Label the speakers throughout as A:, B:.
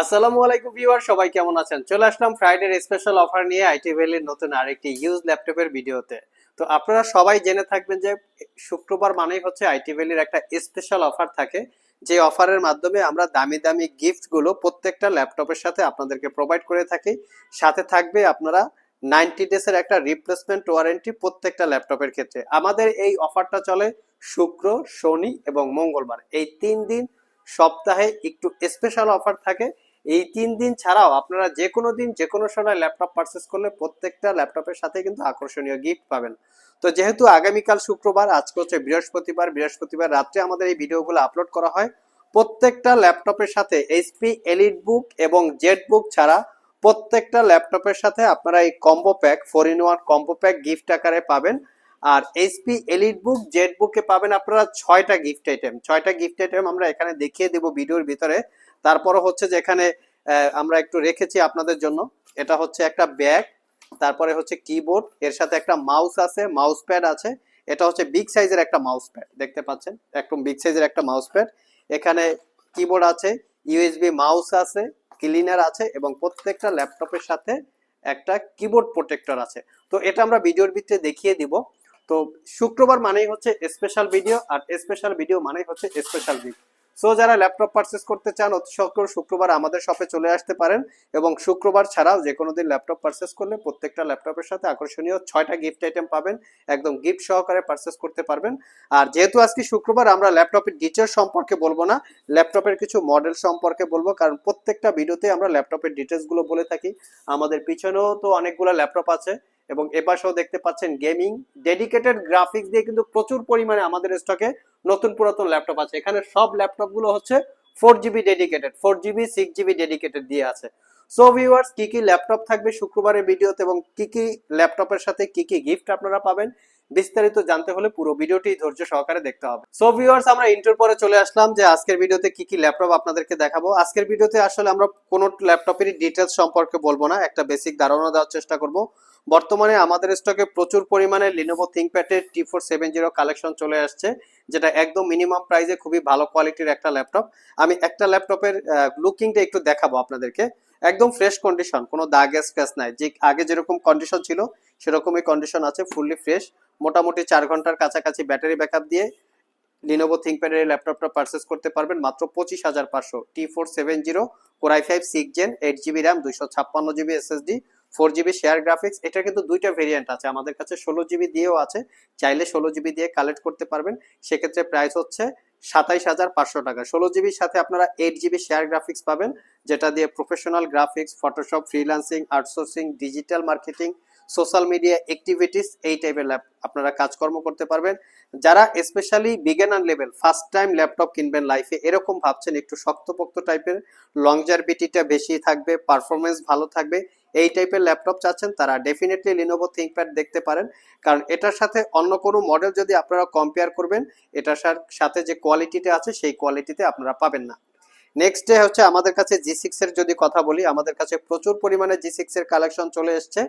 A: আসসালামু আলাইকুম ভিউয়ার, সবাই কেমন আছেন? চলে আসলাম ফ্রাইডের স্পেশাল অফার নিয়ে আইটি ভ্যালির নতুন আরেকটি ইউজ ল্যাপটপের ভিডিওতে তো আপনারা সবাই জেনে থাকবেন যে শুক্রবার মানেই হচ্ছে আইটি ভ্যালির একটা স্পেশাল অফার থাকে। যে অফারের মাধ্যমে আমরা দামি দামি গিফটগুলো প্রত্যেকটা ল্যাপটপের সাথে আপনাদেরকে প্রোভাইড করে থাকি। সাথে থাকবে আপনারা নাইনটি ডেজ এর একটা রিপ্লেসমেন্ট ওয়ারেন্টি প্রত্যেকটা ল্যাপটপের ক্ষেত্রে। আমাদের এই অফারটা চলে শুক্র, শনি এবং মঙ্গলবার। এই তিন দিন সপ্তাহে একটু স্পেশাল অফার থাকে। এই তিন দিন ছাড়াও আপনারা যে কোনো দিন যে কোনো সময় ল্যাপটপ পারচেস করলে প্রত্যেকটা ল্যাপটপের সাথে কিন্তু আকর্ষণীয় গিফট পাবেন। তো যেহেতু আগামীকাল শুক্রবার, আজকে হচ্ছে বৃহস্পতিবার বৃহস্পতিবার রাত্রে আমাদের এই ভিডিওগুলো আপলোড করা হয়। প্রত্যেকটা ল্যাপটপের সাথে এইচপি এলিট বুক এবং জেড বুক ছাড়া প্রত্যেকটা ল্যাপটপের সাথে আপনারা এই combo pack four in one combo pack gift আকারে পাবেন। আর এইচপি এলিট বুক জেড বুকে পাবেন আপনারা ছয়টা গিফট আইটেম ছয়টা গিফট আইটেম আমরা এখানে দেখিয়ে দেব ভিডিওর ভিতরে। তারপরে হচ্ছে যে এখানে আমরা একটু রেখেছি আপনাদের জন্য। এটা হচ্ছে একটা ব্যাগ, তারপরে হচ্ছে কিবোর্ড এর সাথে একটা মাউস আছে মাউস প্যাড আছে। এটা হচ্ছে বিগ সাইজের একটা মাউস প্যাড দেখতে পাচ্ছেন? একদম বিগ সাইজের একটা মাউস প্যাড এখানে কিবোর্ড আছে ইউএসবি মাউস আছে ক্লিনার আছে, এবং প্রত্যেকটা ল্যাপটপের সাথে একটা কিবোর্ড প্রোটেক্টর আছে। তো এটা আমরা ভিডিওর ভিতরে দেখিয়ে দিব। তো শুক্রবার মানেই হচ্ছে স্পেশাল ভিডিও আর স্পেশাল ভিডিও মানেই হচ্ছে স্পেশাল ভিডিও সো যারা ল্যাপটপ পারচেস করতে চান, অতি সত্তর শুক্রবার আমাদের শপে চলে আসতে পারেন এবং শুক্রবার ছাড়াও যে কোনো দিন ল্যাপটপ পারচেস করলে প্রত্যেকটা ল্যাপটপের সাথে আকর্ষণীয় ছয়টা গিফট আইটেম পাবেন। একদম গিফট সহকারে পারচেস করতে পারবেন। আর যেহেতু আজকে শুক্রবার, আমরা ল্যাপটপের ডিটেলস সম্পর্কে বলব না। ল্যাপটপের কিছু মডেল সম্পর্কে বলব, কারণ প্রত্যেকটা ভিডিওতে আমরা ল্যাপটপের ডিটেলসগুলো বলে থাকি। আমাদের পিছনেও তো অনেকগুলো ল্যাপটপ আছে। এবং এপাশেও দেখতে পাচ্ছেন গেমিং, ডেডিকেটেড গ্রাফিক্স দিয়ে কিন্তু প্রচুর পরিমাণে আমাদের স্টকে নতুন পুরাতন ল্যাপটপ আছে। এখানে সব ল্যাপটপগুলো হচ্ছে four GB dedicated four GB six GB dedicated দিয়ে আছে। সো ভিউয়ার্স কি কি ল্যাপটপ থাকবে শুক্রবারের ভিডিওতে এবং কি কি ল্যাপটপের সাথে কি কি গিফট আপনারা পাবেন, বিস্তারিত জানতে হলে পুরো ভিডিওটি ধৈর্য সহকারে দেখতে হবে। সো ভিউয়ার্স আমরা ইন্টার পরে চলে আসলাম যে আজকের ভিডিওতে কি কি ল্যাপটপ আপনাদেরকে দেখাবো। আজকের ভিডিওতে আসলে আমরা কোনো ল্যাপটপেরই ডিটেলস সম্পর্কে বলব না, একটা বেসিক ধারণা দেওয়ার চেষ্টা করব। বর্তমানে আমাদের স্টকে প্রচুর পরিমাণে Lenovo থিংকপ্যাডের T four seven zero collection চলে আসছে, যেটা একদম মিনিমাম প্রাইসে খুবই ভালো কোয়ালিটির একটা ল্যাপটপ আমি একটা ল্যাপটপের লুকিংটা একটু দেখাবো আপনাদেরকে। একদম ফ্রেশ কন্ডিশন কোনো দাগ স্ক্র্যাচ নাই। যে আগে যেরকম কন্ডিশন ছিল, সেরকমই কন্ডিশন আছে ফুললি ফ্রেশ মোটামুটি চার ঘণ্টার কাছাকাছি ব্যাটারি ব্যাকআপ দিয়ে লিনোভো থিংকপ্যাডের এই ল্যাপটপটা পারচেস করতে পারবেন, মাত্র পঁচিশ হাজার পাঁচশো। T four seven zero core i five six gen eight GB RAM দুইশো ছাপ্পান্ন GB SSD four GB share graphics এটা কিন্তু দুইটা ভেরিয়েন্ট আছে। আমাদের কাছে ষোলো জিবি দিয়েও আছে, চাইলে ষোলো জিবি দিয়ে কালেক্ট করতে পারবেন। সেক্ষেত্রে প্রাইস হচ্ছে সাতাইশ হাজার পাঁচশো টাকা। ষোলো জিবির সাথে আপনারা এইট জিবি শেয়ার গ্রাফিক্স পাবেন, যেটা দিয়ে professional graphics Photoshop freelancing outsourcing digital marketing social media activities এই টাইপের ল্যাপ আপনারা কাজকর্ম করতে পারবেন। যারা specially beginner level first time laptop কিনবেন লাইফে এরকম ভাবছেন, একটু শক্তপোক্ত টাইপের লং লংজারবিটিটা বেশি থাকবে পারফরমেন্স ভালো থাকবে, এই টাইপের ল্যাপটপ চাচ্ছেন, তারা ডেফিনেটলি লিনোভো থিংকপ্যাড দেখতে পারেন। কারণ এটার সাথে অন্য কোনো মডেল যদি আপনারা কম্পেয়ার করবেন, এটার সাথে যে কোয়ালিটিটা আছে, সেই কোয়ালিটিতে আপনারা পাবেন না। নেক্সট ডে হচ্ছে আমাদের কাছে জি সিক্স এর যদি কথা বলি, আমাদের কাছে প্রচুর পরিমাণে জি সিক্স এর কালেকশন চলে এসছে।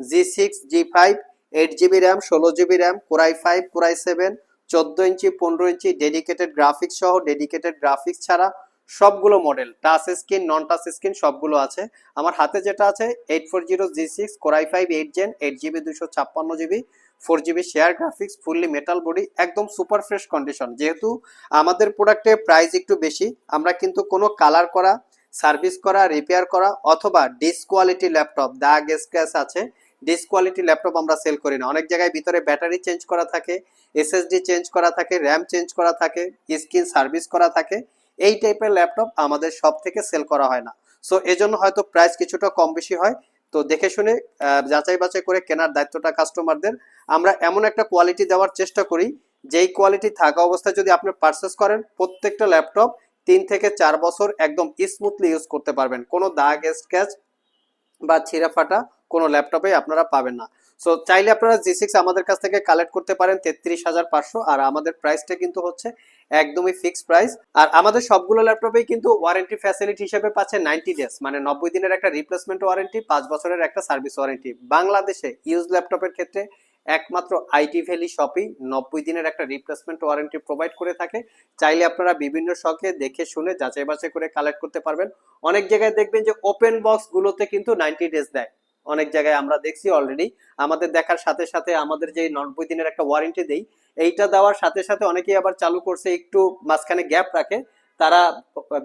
A: G six G five eight GB RAM ষোলো GB RAM core i five core i seven চোদ্দ ইঞ্চি, পনেরো ইঞ্চি ডেডিকেটেড গ্রাফিক্স সহ ডেডিকেটেড গ্রাফিক্স ছাড়া সবগুলো model touch screen non touch screen সবগুলো আছে। আমার হাতে যেটা আছে eight four zero G six core i five eight gen eight GB দুশো ছাপ্পান্ন GB four GB share graphics fully metal body একদম সুপার ফ্রেশ কন্ডিশন যেহেতু আমাদের প্রোডাক্টের প্রাইস একটু বেশি, আমরা কিন্তু কোনো কালার করা সার্ভিস করা রিপেয়ার করা অথবা ডিসকোয়ালিটি ল্যাপটপ দাগ স্ক্র্যাচ আছে ডিসকোয়ালিটি ল্যাপটপ আমরা সেল করি না। অনেক জায়গায় ভিতরে ব্যাটারি চেঞ্জ করা থাকে এসএসডি চেঞ্জ করা থাকে র্যাম চেঞ্জ করা থাকে স্ক্রিন সার্ভিস করা থাকে, এই টাইপের ল্যাপটপ আমাদের সব থেকে সেল করা হয় না। সো এজন্য হয়তো প্রাইস কিছুটা কম বেশি হয়। তো দেখে শুনে যাচাই বাছাই করে কেনার দায়িত্বটা কাস্টমারদের আমরা এমন একটা কোয়ালিটি দেওয়ার চেষ্টা করি, যেই কোয়ালিটি থাকা অবস্থায় যদি আপনি পারচেস করেন, প্রত্যেকটা ল্যাপটপ তিন থেকে চার বছর একদম স্মুথলি ইউজ করতে পারবেন। কোনো দাগ স্ক্যাচ বা ছিঁড়া ফাটা কোনো ল্যাপটপে আপনারা পাবেন না। সো চাইলে আপনারা জি সিক্স আমাদের কাছ থেকে কালেক্ট করতে পারেন তেত্রিশ হাজার পাঁচশো, আর আমাদের প্রাইসটা কিন্তু হচ্ছে একদমই ফিক্স প্রাইস আর আমাদের সবগুলো ল্যাপটপেই কিন্তু ওয়ারেন্টি ফ্যাসিলিটি হিসেবে পাচ্ছে নাইনটি ডেজ মানে নব্বই দিনের একটা রিপ্লেসমেন্ট ওয়ারেন্টি পাঁচ বছরের একটা সার্ভিস ওয়ারেন্টি বাংলাদেশে ইউজ ল্যাপটপের ক্ষেত্রে একমাত্র আইটি ভ্যালি শপই নব্বই দিনের একটা রিপ্লেসমেন্ট ওয়ারেন্টি প্রোভাইড করে থাকে। চাইলে আপনারা বিভিন্ন শখে দেখে শুনে যাচাই বাছাই করে কালেক্ট করতে পারবেন। অনেক জায়গায় দেখবেন যে ওপেন বক্স গুলোতে কিন্তু নাইনটি ডেজ দেয়। অনেক জায়গায় আমরা দেখছি অলরেডি আমাদের দেখার সাথে সাথে আমাদের যে নব্বই দিনের একটা ওয়ারেন্টি দেই এইটা দেওয়ার সাথে সাথে অনেকেই আবার চালু করছে, একটু মাঝখানে গ্যাপ রাখে। তারা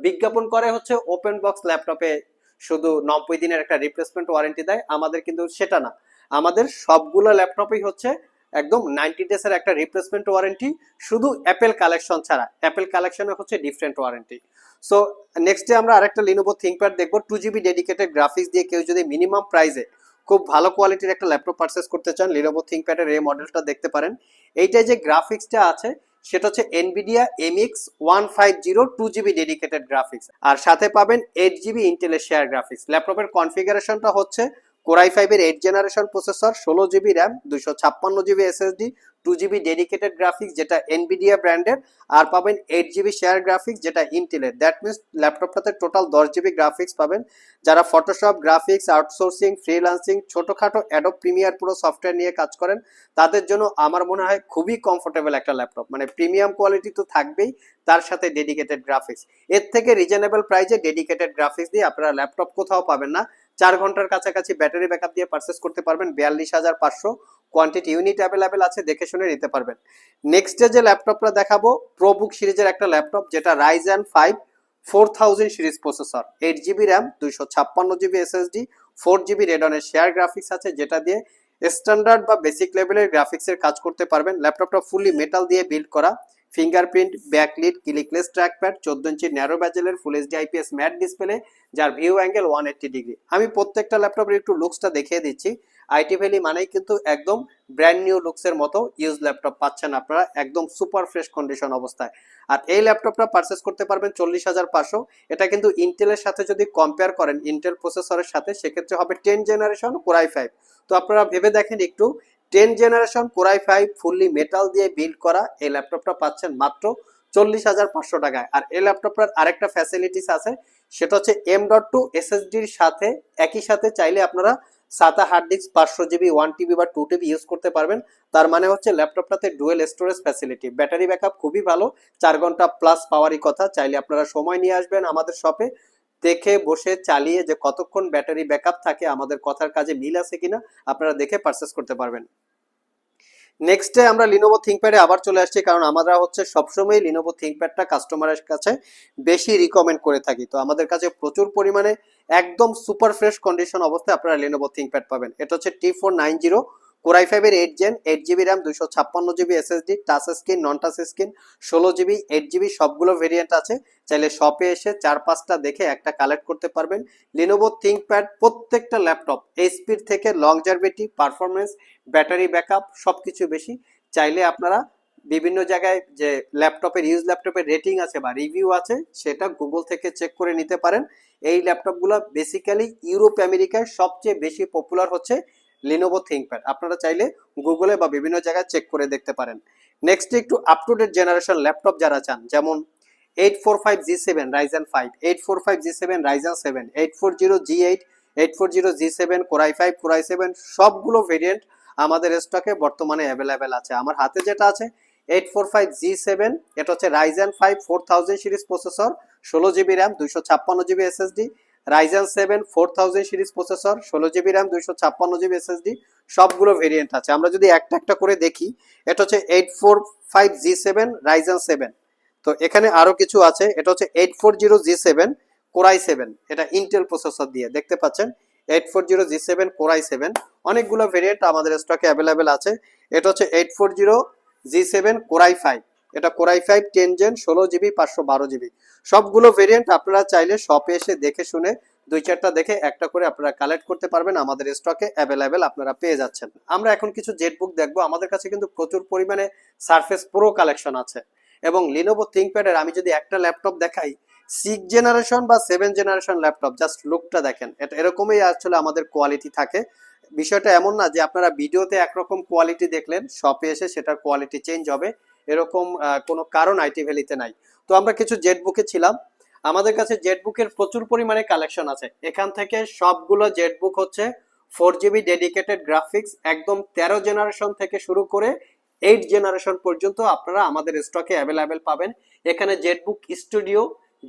A: বিজ্ঞাপন করে হচ্ছে ওপেন বক্স ল্যাপটপে শুধু নব্বই দিনের একটা রিপ্লেসমেন্ট ওয়ারেন্টি দেয়, আমাদের কিন্তু সেটা না। আমাদের সবগুলো ল্যাপটপই হচ্ছে একদম নাইনটি ডেজ এর একটা রিপ্লেসমেন্ট ওয়ারেন্টি শুধু অ্যাপেল কালেকশন ছাড়া। অ্যাপেল কালেকশনে হচ্ছে ডিফারেন্ট ওয়ারেন্টি সো নেক্সটে আমরা আরেকটা লিনোভো থিঙ্কপ্যাড দেখব টু জিবি ডেডিকেটেড গ্রাফিক্স দিয়ে কেউ যদি মিনিমাম প্রাইসে খুব ভালো কোয়ালিটির একটা ল্যাপটপ পারচেস করতে চান লিনোভো থিঙ্কপ্যাডের এই মডেলটা দেখতে পারেন। এইটাই যে গ্রাফিক্সটা আছে, সেটা হচ্ছে Nvidia MX one five zero two GB dedicated graphics আর সাথে পাবেন এইট জিবি ইন্টেলের শেয়ার গ্রাফিক্স ল্যাপটপের কনফিগারেশনটা হচ্ছে কোরাই ফাইভের এইট জেনারেশন প্রসেসর ষোলো জিবি র্যাম দুশো ছাপ্পান্ন GB SSD two GB dedicated graphics যেটা এনভিডিয়া ব্র্যান্ডের আর পাবেন এইট জিবি শেয়ার গ্রাফিক্স যেটা ইন্টেলের দ্যাট মিনস ল্যাপটপটাতে টোটাল দশ জিবি গ্রাফিক্স পাবেন। যারা ফটোশপ গ্রাফিক্স আউটসোর্সিং ফ্রিলান্সিং ছোটোখাটো অ্যাডো প্রিমিয়ার পুরো সফটওয়্যার নিয়ে কাজ করেন, তাদের জন্য আমার মনে হয় খুবই কমফোর্টেবল একটা ল্যাপটপ মানে প্রিমিয়াম কোয়ালিটি তো থাকবেই, তার সাথে ডেডিকেটেড গ্রাফিক্স এর থেকে রিজনেবল প্রাইসে ডেডিকেটেড গ্রাফিক্স দিয়ে আপনারা ল্যাপটপ কোথাও পাবেন না। চার ঘণ্টার কাছাকাছি ব্যাটারি ব্যাকআপ দিয়ে পারচেস করতে পারবেন বিয়াল্লিশ হাজার পাঁচশো। কোয়ান্টিটি ইউনিট অ্যাভেলেবেল আছে, দেখে শুনে নিতে পারবেন। নেক্সট যে ল্যাপটপটা দেখাবো প্রোবুক সিরিজের একটা ল্যাপটপ যেটা Ryzen five four thousand series processor eight GB RAM দুইশো ছাপ্পান্ন জিবি এসএসডি ফোর জিবি রেডনের শেয়ার গ্রাফিক্স আছে, যেটা দিয়ে স্ট্যান্ডার্ড বা বেসিক লেভেলের গ্রাফিক্সের কাজ করতে পারবেন। ল্যাপটপটা ফুললি মেটাল দিয়ে বিল্ড করা। ফিঙ্গারপ্রিন্ট, ব্যাকলিট, ক্লিকলেস ট্র্যাকপ্যাড, চোদ্দ inch narrow ব্যাজেলের full HD IPS matte display যার view angle one eighty degree আমি প্রত্যেকটা ল্যাপটপের একটু লুকসটা দেখিয়ে দিচ্ছি। আইটি ভ্যালি মানেই কিন্তু একদম ব্র্যান্ড নিউ লুকসের মতো ইউজ ল্যাপটপ পাচ্ছেন আপনারা, একদম সুপার ফ্রেশ কন্ডিশন অবস্থায়। আর এই ল্যাপটপটা পারচেস করতে পারবেন চল্লিশ হাজার পাঁচশো। এটা কিন্তু ইন্টেলের সাথে যদি কম্পেয়ার করেন ইন্টেল প্রসেসরের সাথে, সেক্ষেত্রে হবে টেন জেনারেশন কোরাই ফাইভ তো আপনারা ভেবে দেখেন একটু ten generation core i five fully metal দিয়ে বিল্ড করা এই ল্যাপটপটা পাচ্ছেন মাত্র চল্লিশ হাজার পাঁচশো টাকায়। আর এই ল্যাপটপটার আরেকটা ফ্যাসিলিটিস আছে, সেটা হচ্ছে এম ডট টু এসএসডির সাথে, একই সাথে চাইলে আপনারা সাতা হার্ড ডিস্ক পাঁচশো জিবি ওয়ান টিবি বা টু টিবি ইউজ করতে পারবেন। তার মানে হচ্ছে ল্যাপটপটাতে dual storage facility battery backup খুবই ভালো, চার ঘণ্টা প্লাস পাওয়ারই কথা। চাইলে আপনারা সময় নিয়ে আসবেন আমাদের শপে দেখে, বসে, চালিয়ে যে কতক্ষণ ব্যাটারি ব্যাকআপ থাকে, আমাদের কথার কাজে মিল আছে কিনা, আপনারা দেখে পারচেস করতে পারবেন। নেক্সটে আমরা লিনোভো থিঙ্কপ্যাডে আবার চলে আসছি, কারণ আমরা হচ্ছে সবসময় লিনোভো থিঙ্কপ্যাডটা কাস্টমারের কাছে বেশি রিকমেন্ড করে থাকি। তো আমাদের কাছে প্রচুর পরিমাণে একদম সুপার ফ্রেশ কন্ডিশন অবস্থায় আপনারা লিনোভো থিঙ্কপ্যাড পাবেন। এটা হচ্ছে T four nine zero core i ফাইভের eight gen eight GB RAM দুশো ছাপ্পান্ন GB SSD touch screen non touch screen ষোলো জিবি এইট জিবি সবগুলো ভেরিয়েন্ট আছে। চাইলে শপে এসে চার পাঁচটা দেখে একটা কালেক্ট করতে পারবেন। লিনোভো থিঙ্কপ্যাড প্রত্যেকটা ল্যাপটপ স্পিড থেকে long longevity performance battery backup সব কিছু বেশি। চাইলে আপনারা বিভিন্ন জায়গায় যে ল্যাপটপের ইউজ ল্যাপটপের রেটিং আছে বা রিভিউ আছে, সেটা গুগল থেকে চেক করে নিতে পারেন। এই ল্যাপটপগুলো বেসিক্যালি ইউরোপ আমেরিকায় সবচেয়ে বেশি পপুলার হচ্ছে। লিনোভো থিঙ্কপ্যাড আপনারা চাইলে গুগলে বা বিভিন্ন জায়গায় চেক করে দেখতে পারেন। নেক্সট একটু up to date generation laptop যারা চান, যেমন eight four five G seven Ryzen five eight four five G seven Ryzen seven eight four zero G eight eight four zero G seven core i five core i seven সবগুলো variant আমাদের স্টকে বর্তমানে available আছে। আমার হাতে যেটা আছে eight four five G seven এটা হচ্ছে Ryzen five four thousand series processor ষোলো জিবি র্যাম দুইশো ছাপ্পান্ন GB SSD Ryzen seven four thousand series processor ষোলো জিবি র্যাম দুইশো ছাপ্পান্ন জিবি এসএসডি সবগুলো ভেরিয়েন্ট আছে। আমরা যদি একটা একটা করে দেখি, এটা হচ্ছে eight four five G seven Ryzen seven তো এখানে আরও কিছু আছে, এটা হচ্ছে eight four zero G seven core i seven এটা ইন্টেল প্রসেসর দিয়ে, দেখতে পাচ্ছেন? Eight four zero G seven core i seven অনেকগুলো ভেরিয়েন্ট আমাদের স্টকে অ্যাভেলেবেল আছে। এটা হচ্ছে eight four zero G seven core i five এটা core i five ten gen ষোলো জিবি পাঁচশো বারো জিবি সবগুলো ভেরিয়েন্ট আপনারা চাইলে শপে এসে দেখে শুনে দুই চারটা দেখে একটা করে আপনারা কালেক্ট করতে পারবেন। আমাদের স্টকে অ্যাভেলেবেল আপনারা পেয়ে যাচ্ছেন। আমরা এখন কিছু জেট বুক দেখব। আমাদের কাছে কিন্তু প্রচুর পরিমাণে সারফেস প্রো কালেকশন আছে এবং লিনোভো থিঙ্কপ্যাডের আমি যদি একটা ল্যাপটপ দেখাই সিক্স জেনারেশন বা সেভেন জেনারেশন ল্যাপটপ জাস্ট লুকটা দেখেন। এটা এরকমই আসলে আমাদের কোয়ালিটি থাকে। বিষয়টা এমন না যে আপনারা ভিডিওতে একরকম কোয়ালিটি দেখলেন শপে এসে সেটার কোয়ালিটি চেঞ্জ হবে। এরকম কোনো কারণ আইটি ভ্যালিতে নাই। তো আমরা কিছু জেট বুকে ছিলাম। আমাদের কাছে জেট বুকের প্রচুর পরিমাণে কালেকশন আছে। এখান থেকে সবগুলো জেট বুক হচ্ছে ফোর জিবি ডেডিকেটেড গ্রাফিক্স একদম তেরো জেনারেশন থেকে শুরু করে এইট জেনারেশন পর্যন্ত আপনারা আমাদের স্টকে অ্যাভেলেবেল পাবেন। এখানে ZBook studio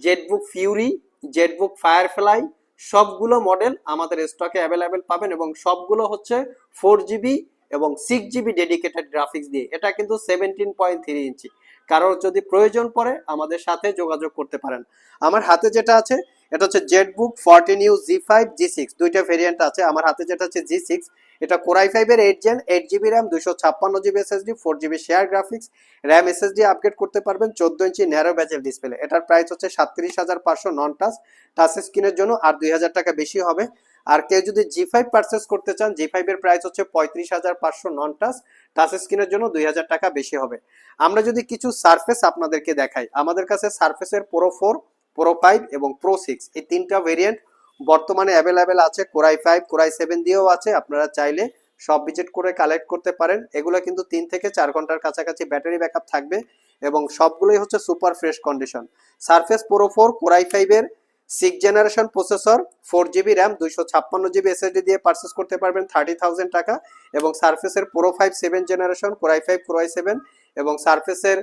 A: ZBook Fury ZBook Firefly সবগুলো মডেল আমাদের স্টকে অ্যাভেলেবেল পাবেন এবং সবগুলো হচ্ছে ফোর জিবি এবং সিক্স জিবি ডেডিকেটেড গ্রাফিক্স দিয়ে। এটা কিন্তু সেভেন্টিন পয়েন্ট থ্রি ইঞ্চি কারোর যদি প্রয়োজন পড়ে, আমাদের সাথে যোগাযোগ করতে পারেন। আমার হাতে যেটা আছে, এটা হচ্ছে ZBook fourteen U G five G six দুইটা ভেরিয়েন্ট আছে। আমার হাতে যেটা হচ্ছে জি সিক্স এটা কোরাই ফাইভের eight gen eight GB RAM দুশো ছাপ্পান্ন GB SSD four GB share graphics RAM SSD upgrade করতে পারবেন চোদ্দ ইঞ্চি ন্যারো ব্যাচের ডিসপ্লে এটার প্রাইস হচ্ছে সাতত্রিশ হাজার পাঁচশো নন টাচ টাচ স্ক্রিনের জন্য। আর দুই হাজার টাকা বেশি হবে। আর কেউ যদি জি ফাইভ পারচেস করতে চান জি ফাইভের প্রাইস হচ্ছে পঁয়ত্রিশ হাজার পাঁচশো নন টাচ টাচ স্ক্রিনের জন্য দুই হাজার টাকা বেশি হবে। আমরা যদি কিছু সারফেস আপনাদেরকে দেখাই, আমাদের কাছে সারফেসের প্রো ফোর প্রো ফাইভ এবং প্রো সিক্স এই তিনটা ভেরিয়েন্ট বর্তমানে অ্যাভেলেবেল আছে কোরাই ফাইভ কোরাই সেভেন দিয়েও আছে, আপনারা চাইলে সব ভিজিট করে কালেক্ট করতে পারেন। এগুলো কিন্তু তিন থেকে চার ঘণ্টার কাছাকাছি ব্যাটারি ব্যাকআপ থাকবে এবং সবগুলোই হচ্ছে super fresh condition Surface pro four core i ফাইভের six generation processor four GB RAM দুইশো ছাপ্পান্ন জিবি এসএসডি দিয়ে পারচেস করতে পারবেন থার্টি থাউজেন্ড টাকা এবং সার্ফেসের pro five seven generation core i five core i seven এবং সার্ফেসের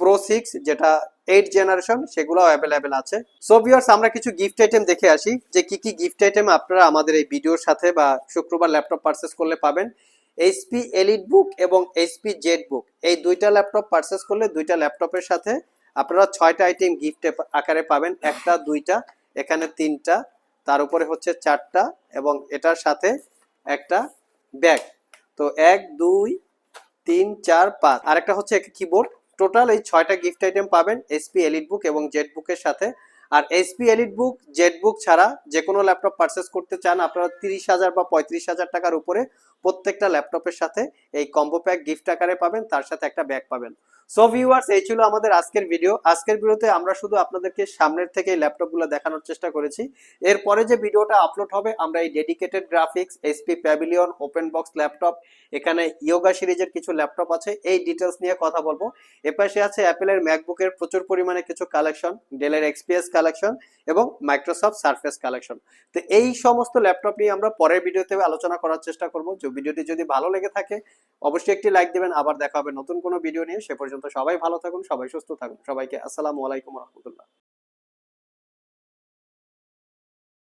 A: প্রো সিক্স যেটা এইট জেনারেশন সেগুলো অ্যাভেলেবেল আছে। সো ভিউয়ার্স আমরা কিছু গিফট আইটেম দেখে আসি যে কি কি গিফট আইটেম আপনারা আমাদের এই ভিডিওর সাথে বা শুক্রবার ল্যাপটপ পারচেস করলে পাবেন। এইচপি এলিট বুক এবং এইচপি জেড বুক এই দুইটা ল্যাপটপ পারচেস করলে দুইটা ল্যাপটপের সাথে আপনারা ছয়টা আইটেম গিফট আকারে পাবেন, একটা, দুইটা। এখানে তিনটা, তার উপরে হচ্ছে চারটা এবং এটার সাথে একটা ব্যাগ। তো এক, দুই, তিন, চার, পাঁচ। আর একটা হচ্ছে কিবোর্ড টোটাল এই ছয়টা গিফট আইটেম পাবেন এসপি এলিট বুক এবং জেট বুকের সাথে। আর এসপি এলিট বুক জেড বুক ছাড়া যে কোনো ল্যাপটপ পারচেস করতে চান, আপনারা তিরিশ হাজার বা পঁয়ত্রিশ হাজার টাকার উপরে প্রত্যেকটা ল্যাপটপের সাথে এই কম্বো প্যাক গিফট আকারে পাবেন, তার সাথে একটা ব্যাগ পাবেন। সো ভিউয়ার্স এই ছিল আমাদের আজকের ভিডিও আজকের ভিডিওতে আমরা শুধু আপনাদেরকে সামনের থেকে ল্যাপটপগুলো দেখানোর চেষ্টা করেছি। এরপরে যে ভিডিওটা আপলোড হবে, আমরা এই dedicated graphics HP Pavilion open box laptop এখানে ইয়োগা সিরিজের কিছু ল্যাপটপ আছে, এই ডিটেলস নিয়ে কথা বলব। এপাশে আছে অ্যাপেলের ম্যাকবুকের প্রচুর পরিমাণে কিছু কালেকশন ডেলের এক্সপিএস কালেকশন এবং মাইক্রোসফট সার্ফেস কালেকশন তো এই সমস্ত ল্যাপটপ নিয়ে আমরা পরের ভিডিওতে আলোচনা করার চেষ্টা করব। যে ভিডিওটি যদি ভালো লেগে থাকে, অবশ্যই একটি লাইক দেবেন। আবার দেখা হবে নতুন কোনো ভিডিও নিয়ে। সে পর্যন্ত সবাই ভালো থাকুন, সবাই সুস্থ থাকুন। সবাইকে আসসালামু আলাইকুম রহমতুল্লাহ।